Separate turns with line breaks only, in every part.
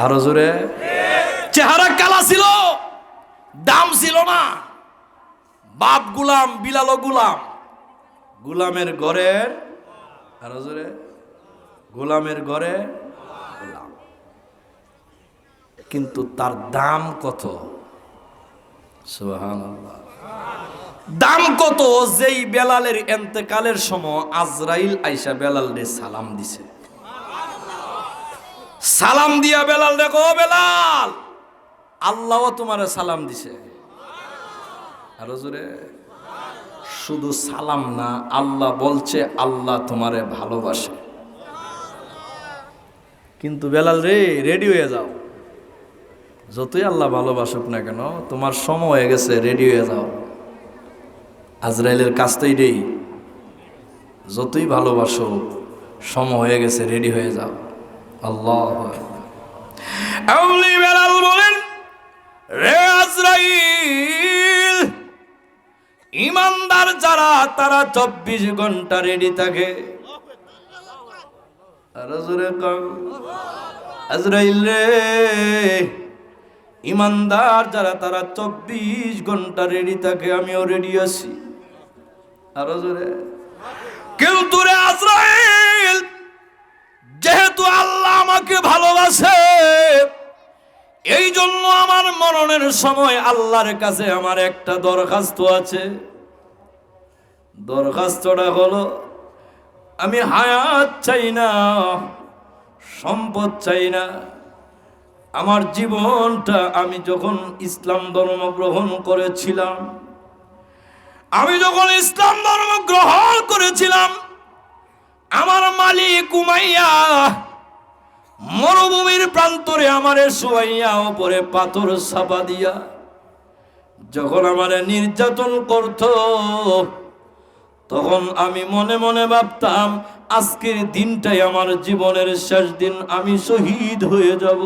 আরও জোরে। চেহারা কালা ছিল, দাম ছিল না। বাপ গুলাম, বিলালো গুলাম। গুলামের ঘরের আরও জোরে। গোলামের ঘরে, গোলাম। কিন্তু তার দাম কত? দাম কত? যেই বেলালের এন্তেকালের সময় আজরাইল আইসা বেলাল সালাম দিছে। সালাম দিয়া বেলাল দেখো বেলাল! আল্লাহ তোমারে সালাম দিছে। শুধু সালাম না, আল্লাহ বলছে, আল্লাহ তোমারে ভালোবাসে। কিন্তু বেলাল রে, রেডি হয়ে যাও। যতই আল্লাহ ভালোবাসুক না কেন, তোমার সময় হয়ে গেছে, রেডি হয়ে যাও। আজরাইলের কাজটাই রেই যতই ভালোবাসো, সময় হয়ে গেছে, রেডি হয়ে যাও। আল্লাহ আউলি বেলাল বলেন, রে আজরাইল, ইমানদার যারা, তারা চব্বিশ ঘণ্টা রেডি থাকে। আরও জোরে কম। আজরাইল রে, ইমানদার যারা, তারা চব্বিশ ঘণ্টা রেডি থাকে, আমিও রেডি আছি। আরও জোরে। কিন্তু রে আজরাইল, যেহেতু আমাকে ভালোবাসে। এই জন্য আমার মরণের সময় আল্লাহর কাছে আমার একটা দরখাস্ত আছে। দরখাস্তটা হলো, আমি হায়াত চাই না, সম্পদ চাই না। আমার জীবনটা আমি যখন ইসলাম ধর্ম গ্রহণ করেছিলাম, আমি যখন ইসলাম ধর্ম গ্রহণ করেছিলাম, আমার মালিক উমাইয়া মরুভূমির প্রান্তরে আমারে শোয়াইয়া ওপরে পাথর চাপা দিয়া যখন আমারে নির্যাতন করত, তখন আমি মনে মনে ভাবতাম, আজকের দিনটাই আমার জীবনের শেষ দিন, আমি শহীদ হয়ে যাব।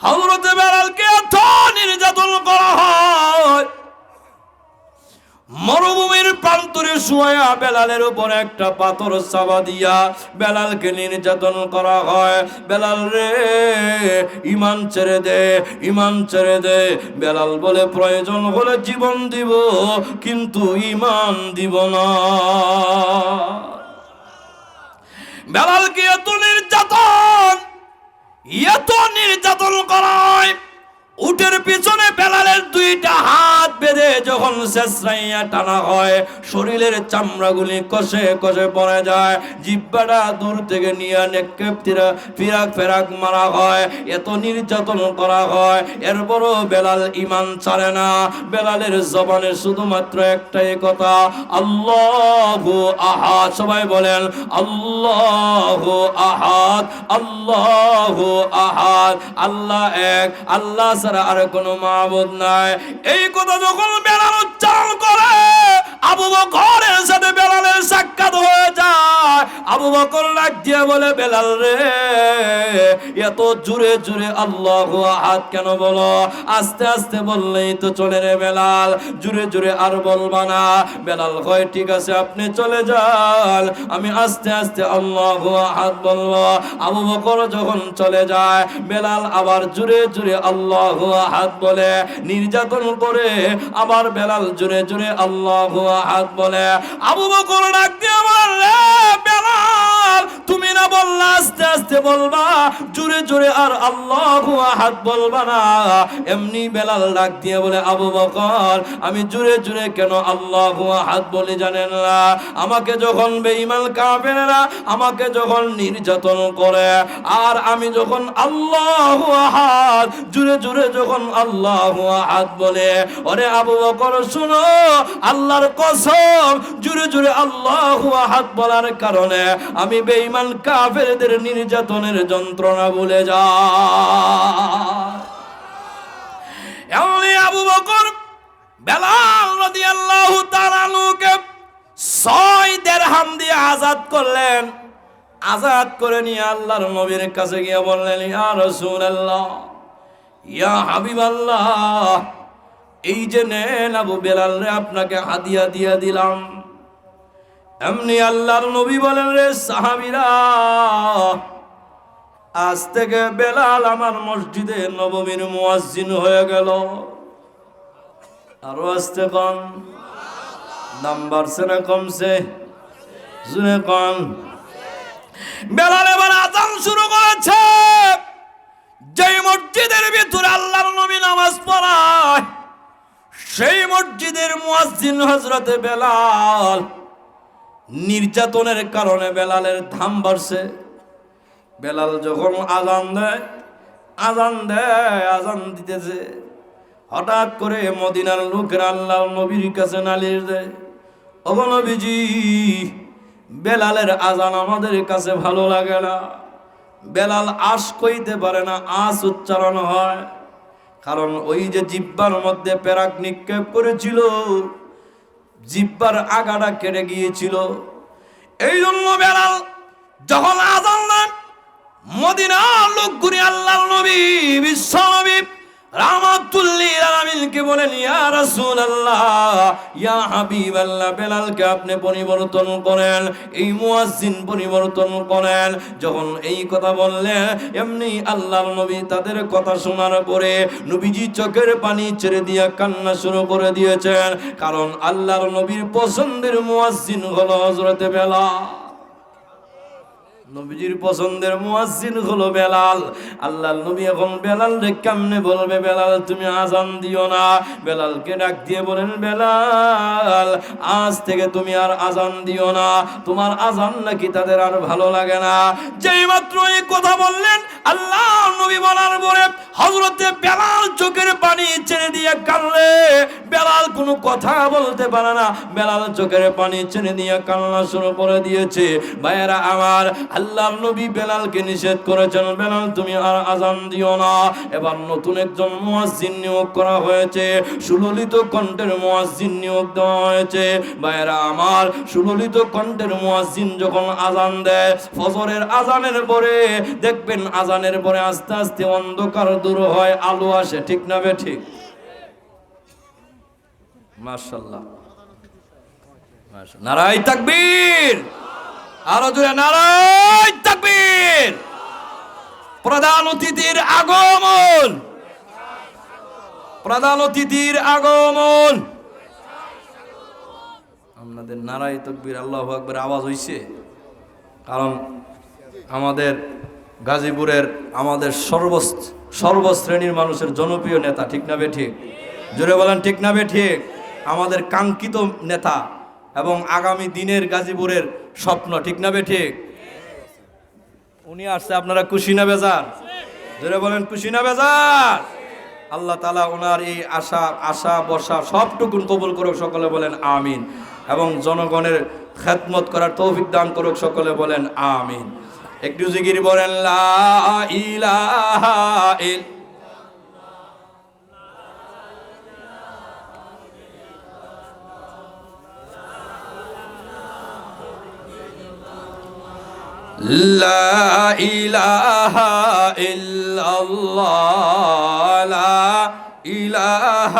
হজরতে বেড়ালকে এত নির্যাতন করা হয় মরুভূমির প্রান্তরে শুয়া বেলালের উপর একটা পাথর চাপা দিয়া বেলালকে নির্যাতন করা হয়। বেলাল রে, ইমান ছেড়ে দে, ইমান ছেড়ে দে। বেলাল বলে, প্রয়োজন হলে জীবন দিব, কিন্তু ইমান দিব না। বেলালকে এত নির্যাতন এত নির্যাতন করা হয় উটের পিছনে বেলালের দুইটা হাত বেঁধে যখন শেষরাইয়া টানা হয়, শরীরের চামড়াগুলি কষে কষে পড়ে যায়। জিব্বাটা দূর থেকে নিয়ে ফিরাক ফেরাক মারা হয়, এত নির্যাতন করা হয়। এরপরও বেলাল ইমান ছাড়ে না। বেলালের জবানে শুধুমাত্র একটাই কথা, আল্লাহ আহা সবাই বলেন, আল্লাহ আহাদ আল্লাহ আহাদ। আল্লাহ এক, আল্লাহ ছাড়া আর কোনো মাহবুদ নাই। এই কথা যখন বেলাল উচ্চারণ করে আবু বকরের আবু বকর বলে, বেলাল রে, এত জুড়ে জুড়ে আল্লাহ আহাদ কেন বলো? আস্তে আস্তে বললেই তো চলে রে বেলাল। জুড়ে জুড়ে আর বলবা না। বেলাল কয়, ঠিক আছে, আপনি চলে যান। আমি আস্তে আস্তে আল্লাহ আহাদ বলব। আবু বকর যখন চলে যায়, বেলাল আবার জুড়ে জুড়ে আল্লাহ হাত বলে। নির্যাতন করে আবার বেলাল জুড়ে জুড়ে আল্লাহ হাত বলে। আবু বকর ডাক দিয়ে রে বেলাল তুমি না বললা, আস্তে আস্তে বলবা। জুড়ে জুড়ে আর আল্লাহ আহাদ বলবা না। এমনি বেলাল ডাক দিয়ে বলে, আবু বকর, আমি জুড়ে জুড়ে কেন আল্লাহ আহাদ বলে জানেন না? আমাকে যখন বেঈমান কাফেররা আমাকে যখন নির্যাতন করে, আর আমি যখন আল্লাহ আহাদ জুড়ে জুড়ে যখন আল্লাহ আহাদ বলে, ওরে আবু বকর, শুনো, আল্লাহর কসম জুড়ে জুড়ে আল্লাহ আহাদ বলার কারণে আমি বেঈমান কাফেরদের নির্যাতনের যন্ত্রণা ভুলে যা এমনি আবু বকর, বেলাল রাদিয়াল্লাহু তাআলা আনহুকে ছয় দেড়হাম দিয়ে আজাদ করলেন। আজাদ করে নিয়ে আল্লাহর নবীর কাছে গিয়ে বললেন, ইয়া রাসূলুল্লাহ, ইয়া হাবিবাল্লাহ, এই যে নেন আবু বেলাল রে, আপনাকে হাদিয়া দিয়া দিলাম। এমনি আল্লাহর নবী বলেন, রে সাহাবিরা, আজ থেকে বেলাল আমার মসজিদে নবমীর মুয়াজ্জিন হয়ে গেল। আরও আসতে কম দাম বাড়ছে না কমছে। শুনে কম বেলাল এবার আজান শুরু করেছে। যেই মসজিদের ভিতরে আল্লাহর নবী নামাজ পড়ায়, সেই মসজিদের মুয়াজ্জিন হজরতে বেলাল নির্যাতনের কারণে বেলালের ধাম বাড়ছে। বেলাল যখন আজান দেয় আজান দেয়, আজান দিতেছে। হঠাৎ করে মদিনার লোকের আল্লাহ নবীর কাছে নালিশ দেয় অবনবীজি বেলালের আজান আমাদের কাছে ভালো লাগে না। বেলাল আশ কইতে পারে না আস উচ্চারণ হয়। কারণ ওই যে জিব্বার মধ্যে প্যারাক নিক্ষেপ করেছিল জিব্বার আগাটা কেটে গিয়েছিল। এই জন্য বেড়াল যখন আজান দেন মদিনা লোকগুলি আল্লাহ নবী, বিশ্ব নবী বলেন আপনি পরিবর্তন করেন, এই পরিবর্তন করেন। যখন এই কথা এমনি তাদের কথা শোনার পরে নবীজি চোখের পানি ছেড়ে দিয়া কান্না শুরু করে দিয়েছেন। কারণ আল্লাহর নবীর পছন্দের মুয়াজ্জিন হলো হযরতে বেলাল। নবীজির পছন্দের মুয়াজ্জিন হলো বেলাল। আল্লাহ নবী এখন বেলাল রে কেমনে বলবে, বেলাল, তুমি আজান দিও না। বেলালকে ডাক দিয়ে বলেন, বেলাল, আজ থেকে তুমি আর আজান দিও না। তোমার আজান নাকি তাদের আর ভালো লাগে না। যেই মাত্র এই কথা বললেন আল্লাহ নবী বলার পরে হজরতে বেলাল কোনো কথা বলতে পারে না। বেলাল চোখের পানি ছেড়ে দিয়ে কান্না শুরু করে দিয়েছে। ভাইয়েরা, আমার আল্লাহর নবী বেলালকে নিষেধ করেছেন। বেলাল, তুমি আর আজান দিও না। এবার নতুন একজন মুয়াজ্জিন নিয়োগ করা হয়েছে। সুললিত কণ্ঠের মুয়াজ্জিন নিয়োগ দেওয়া হয়েছে। ভাইয়েরা, আমার সুললিত কণ্ঠের মুয়াজ্জিন যখন আজান দেয়, ফজরের আজানের পরে দেখবেন আজানের পরে আস্তে আস্তে অন্ধকার দূর হয়, আলো আসে। ঠিক না বে ঠিক? মাশাল্লাহ নারাই তাকবীর! আরও জোরে নারাই তাকবীর! প্রধান অতিথির আগমন! প্রধান অতিথির আগমন! আপনাদের নারাই তকবীর, আল্লাহ আকবর আওয়াজ হইছে। কারণ আমাদের গাজীপুরের আমাদের সর্ব সর্বশ্রেণীর মানুষের জনপ্রিয় নেতা, ঠিক না বে ঠিক? জোরে বলেন, ঠিক না বে ঠিক? আমাদের কাঙ্ক্ষিত নেতা এবং আগামী দিনের গাজীপুরের স্বপ্ন, ঠিক না বে ঠিক? উনি আসছে, আপনারা খুশি না বেজার? ধরে বলেন, খুশি না বেজার? আল্লাহ তালা ওনার এই আশা আশা বসা সবটুকুন কবুল করুক সকলে বলেন আমিন এবং জনগণের খেদমত করার তৌফিক দান করুক সকলে বলেন আমিন। একটু জিগির বলেন, লা ইলাহা ইল لا إله إلا الله. لا إله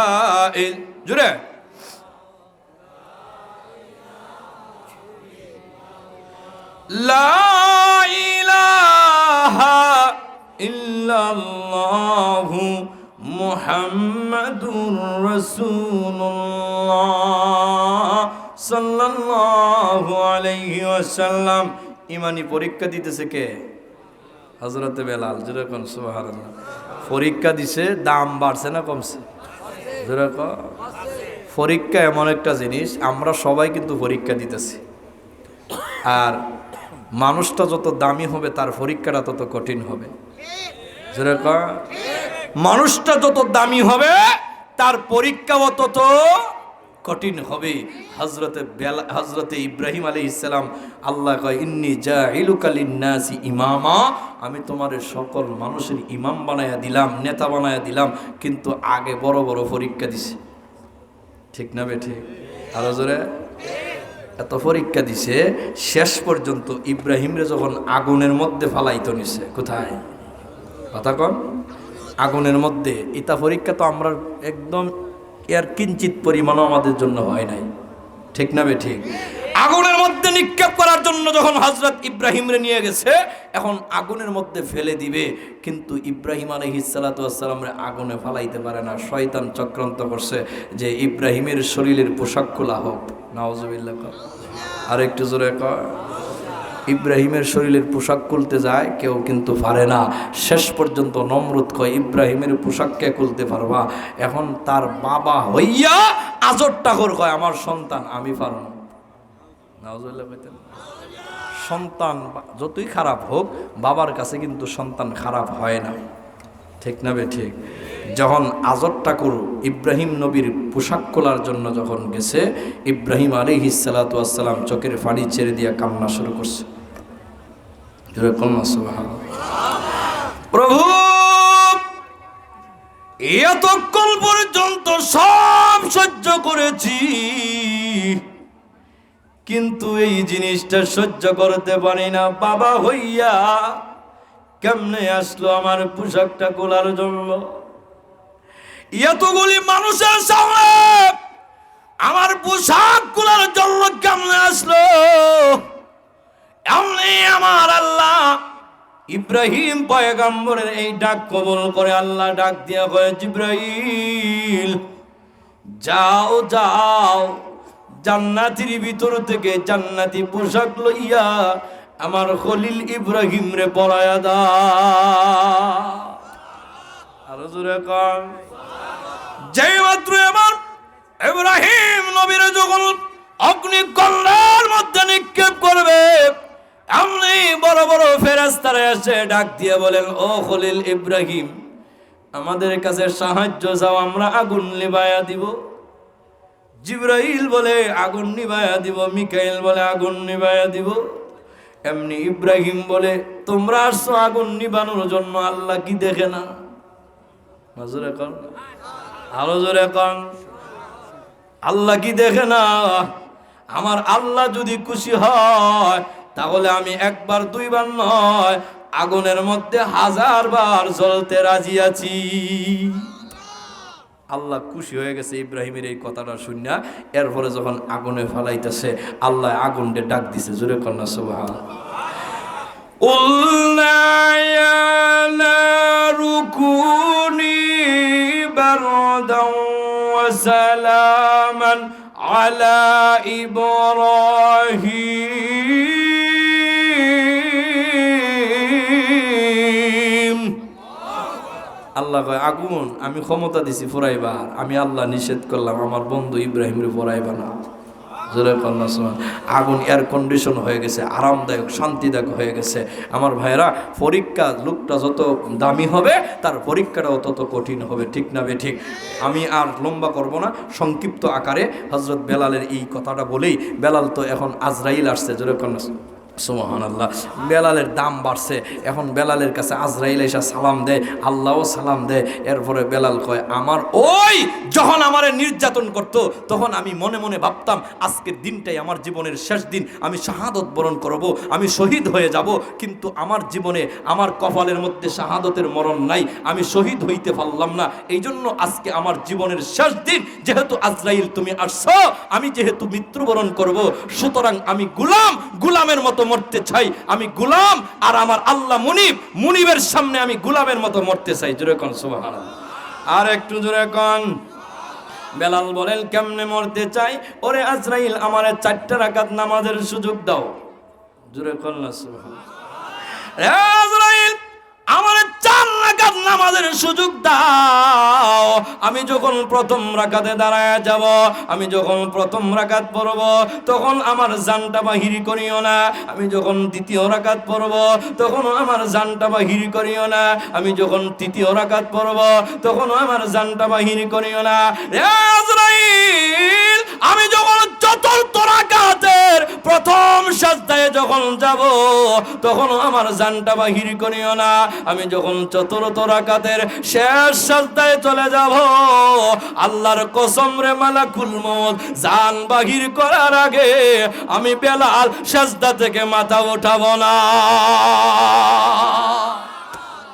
إلا جرى لا إله إلا الله محمد رسول الله صلى الله عليه وسلم. ইমানি পরীক্ষা দিতেছে কে? হজরতে বেলাল, যেরকম সুবাহার পরীক্ষা দিছে, দাম বাড়ছে না কমছে? যেরকম। পরীক্ষা এমন একটা জিনিস, আমরা সবাই কিন্তু পরীক্ষা দিতেছি। আর মানুষটা যত দামি হবে, তার পরীক্ষাটা তত কঠিন হবে। যেরকম। মানুষটা যত দামি হবে, তার পরীক্ষাও তত কঠিন হবে। হজরতে হজরতে ইব্রাহিম আলী ইসলাম আল্লাহ ইন্নি যা ইলুকালিনাসি ইমামা। আমি তোমার সকল মানুষের ইমাম বানায়া দিলাম, নেতা বানায়া দিলাম, কিন্তু আগে বড় বড় পরীক্ষা দিছে। ঠিক না বে ঠিক? আরও এত পরীক্ষা দিছে, শেষ পর্যন্ত ইব্রাহিমরে যখন আগুনের মধ্যে ফালাইতো নিছে, কোথায়? কথা কন। আগুনের মধ্যে। ইতা পরীক্ষা তো আমরা একদম এর কিঞ্চিত পরিমাণও আমাদের জন্য হয় নাই। ঠিক না ঠিক? আগুনের মধ্যে নিক্ষেপ করার জন্য যখন হজরত ইব্রাহিমরে নিয়ে গেছে, এখন আগুনের মধ্যে ফেলে দিবে, কিন্তু ইব্রাহিম আলহিসাল্লাতামরে আগুনে ফালাইতে পারে না। শয়তান চক্রান্ত করছে যে ইব্রাহিমের শরীরের পোশাক খোলা হোক। নওয়াজবিল্লা আর একটু জোরে কর। ইব্রাহিমের শরীরের পোশাক খুলতে যায়, কেউ কিন্তু পারে না। শেষ পর্যন্ত নমরুদ কয়, ইব্রাহিমের পোশাককে খুলতে পারবা? এখন তার বাবা হইয়া আজর ঠাকুর কয়, আমার সন্তান, আমি পারব না। সন্তান যতই খারাপ হোক, বাবার কাছে কিন্তু সন্তান খারাপ হয় না। ঠিক না বে ঠিক? যখন আজর ঠাকুর ইব্রাহিম নবীর পোশাক খোলার জন্য যখন গেছে, ইব্রাহিম আলী হিসালাতাম চোখের ফাড়ি ছেড়ে দিয়ে কান্না শুরু করছে। প্রভু, এতক্ষণ পর্যন্ত সব সহ্য করেছি। কিন্তু এই জিনিসটা সহ্য করতে পারি না, বাবা হইয়া কেমনে আসলো আমার পোশাকটা গোলার জন্য? এতগুলি মানুষের সামনে আমার পোশাক গোলার জন্য কেমনে আসলো? ইব্রাহিম পয়গম্বরের এই ডাক কবল করে আল্লাহ ডাক দিয়া কয়ে জিব্রাহিল যাও যাও, জান্নাতির ভিতর থেকে জান্নাতি পোশাক লইয়া আমার খলিল ইব্রাহিম রে পড়ায়া দা। আরও জোরে কন। যেই মাত্র আমার ইব্রাহিম নবীর যখন অগ্নিকন্যার মধ্যে এসে ডাক দিয়ে বলেন, ও খলিল ইব্রাহিম, আমাদের কাছে সাহায্য যাও আমরা আগুন নিবায়া দিব। জিব্রাইল বলে, আগুন নিবায়া দিব। মিকাইল বলে, আগুন নিবায়া দিব। এমনি ইব্রাহিম বলে, তোমরা আসছো আগুন নিবানোর জন্য আল্লাহ কি দেখে না? আল্লাহ কি দেখে না? আমার আল্লাহ যদি খুশি হয়, তাহলে আমি একবার, দুইবার নয় আগুনের মধ্যে হাজার বার জ্বলতে রাজি আছি। আল্লাহ খুশি হয়ে গেছে ইব্রাহিমের এই কথাটা শুনিয়া। এরপরে যখন আগুনে ফেলাইতেছে, আল্লাহ আগুনটা ডাক দিছে, জোরে কন্যা সুবাহ সালামান আলা ইবরা আল্লাহ কয় আগুন আমি ক্ষমতা দিছি ফুরাইবার, আমি আল্লাহ নিষেধ করলাম, আমার বন্ধু ইব্রাহিমরে ফুরাইবা না। আগুন এয়ার কন্ডিশন হয়ে গেছে, আরামদায়ক, শান্তিদায়ক হয়ে গেছে। আমার ভাইরা পরীক্ষা, লোকটা যত দামি হবে, তার পরীক্ষাটাও তত কঠিন হবে, ঠিক না বে ঠিক? আমি আর লম্বা করব না, সংক্ষিপ্ত আকারে হজরত বেলালের এই কথাটা বলেই, বেলাল তো এখন আজরাইল আসছে, জোরে কন্যা আল্লাহ বেলালের দাম বাড়ছে। এখন বেলালের কাছে আজরাইল এসে সালাম দেয়, আল্লাহও সালাম দেয়। এরপরে বেলাল কয়, আমার ওই যখন আমারে নির্যাতন করত, তখন আমি মনে মনে ভাবতাম, আজকের দিনটাই আমার জীবনের শেষ দিন। আমি শাহাদত বরণ করব, আমি শহীদ হয়ে যাব। কিন্তু আমার জীবনে আমার কপালের মধ্যে শাহাদতের মরণ নাই। আমি শহীদ হইতে পারলাম না। এই জন্য আজকে আমার জীবনের শেষ দিন। যেহেতু আজরাইল তুমি আসছো, আমি যেহেতু মৃত্যুবরণ করব, সুতরাং আমি গুলাম, গুলামের মতো মরতে চাই, আমি গুলাম, আর আমার আল্লাহ মুনিব, মুনিবের সামনে আমি গুলামের মতো মরতে চাই। জোরে কন, সুবহানাল্লাহ। আর একটু জোরে কন। বেলাল বলেন, কেমনে মরতে চাই? ওরে আজরাইল, আমার চারটা রাকাত নামাজের সুযোগ দাও। জোরে কন না আজরাইল, আমার চার রাকাত নামাজের সুযোগ দাও। আমি যখন প্রথম রাকাতে দাঁড়ায় যাব, আমি যখন প্রথম রাকাত পড়ব, তখন আমার জানটা বাহির করিও না। আমি যখন দ্বিতীয় রাকাত পড়ব, তখন আমার জানটা বাহির করিও না। আমি যখন তৃতীয় রাকাত পড়ব, তখন আমার জানটা বাহির করিও না। এ আজরাইল আমি যখন চতুর্থ রাকাতের প্রথম সাজদায় যখন যাব, তখন আমার জানটা বাহির করিও না। আমি যখন চতুর্থ রাকাতের শেষ সাজদায় চলে যাব, আল্লাহর কসম রে মালাকুল মত জান বাহির করার আগে আমি বেলাল সাজদা থেকে মাথা উঠাবো না।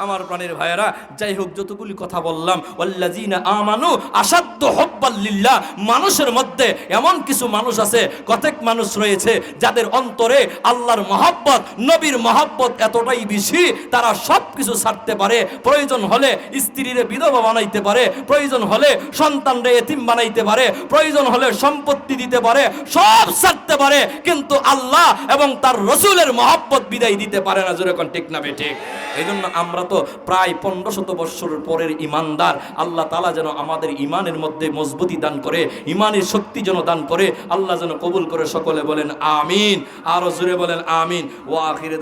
আমার প্রাণের ভাইয়েরা, যাই হোক যতগুলি কথা বললাম, ওয়াল্লাযিনা আমানু আসাদ্দ হব্বাল্লিল্লাহ মানুষের মধ্যে এমন কিছু মানুষ আছে, কতক মানুষ রয়েছে যাদের অন্তরে আল্লাহর মহাব্বত, নবীর মহাব্বত এতটাই বেশি, তারা সব কিছু ছাড়তে পারে, প্রয়োজন হলে স্ত্রীরে বিধবা বানাইতে পারে, প্রয়োজন হলে সন্তানরে এতিম বানাইতে পারে, প্রয়োজন হলে সম্পত্তি দিতে পারে, সব ছাড়তে পারে, কিন্তু আল্লাহ এবং তার রসুলের মহাব্বত বিদায় দিতে পারে না যেরকম ঠিক না ঠিক? এই জন্য আমরা তো প্রায় পনেরো শত বৎসরের পরের ইমানদার, আল্লাহ তালা যেন আমাদের ইমানের মধ্যে মজবুতি দান করে, ইমানের শক্তি যেন দান করে, আল্লাহ যেন কবুল করে সকলে বলেন আমিন। আরও জুড়ে বলেন আমিন। ওয়া আখিরে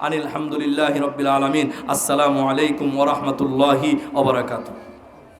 আনিল হামদুলিল্লাহ রবিল আলমিন। আসসালামু আলাইকুম ওরহমতুল্লাহি বারাকাতুহু।